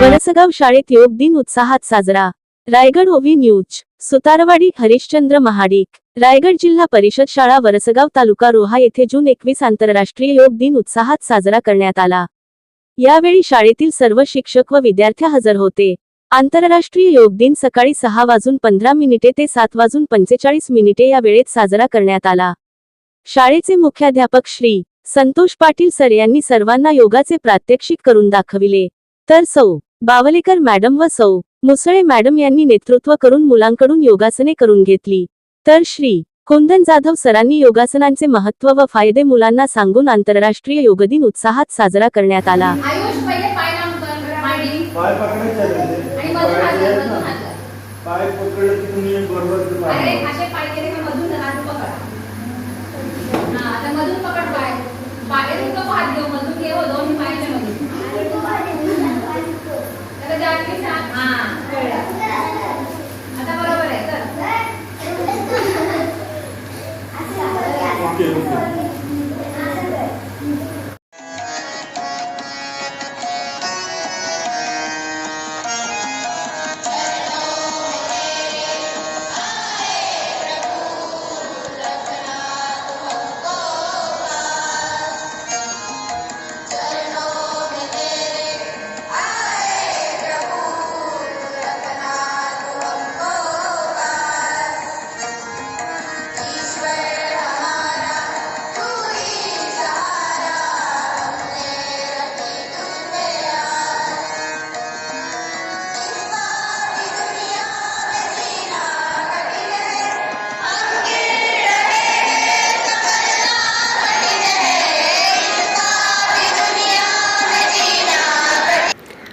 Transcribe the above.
वरसगाव शाळेत योग दिन उत्साहात साजरा. रायगड ओवी न्यूज सुतारवाडी हरिश्चंद्र महाडिक. रायगड जिल्हा परिषद शाळा वरसगाव तालुका रोहा येथे जून एकवीस आंतरराष्ट्रीय योग दिन उत्साहात साजरा करण्यात आला. यावेळी शाळेतील सर्व शिक्षक व विद्यार्थी हजर होते. आंतरराष्ट्रीय योग दिन सकाळी सहा वाजून पंधरा मिनिटे ते सात वाजून पंचेचाळीस मिनिटे या वेळेत साजरा करण्यात आला. शाळेचे मुख्याध्यापक श्री. संतोष पाटील सर यांनी सर्वांना योगाचे प्रात्यक्षिक करून दाखविले. तर सौ. बावलेकर मॅडम व सौ मुसळे मॅडम यांनी नेतृत्व करून मुलांकडून योगासने करून घेतली. तर श्री कुंदन जाधव सरांनी योगासनांचे महत्त्व व फायदे मुलांना सांगून आंतरराष्ट्रीय योग दिन उत्साहात साजरा करण्यात आला. आयुष पहिले पाय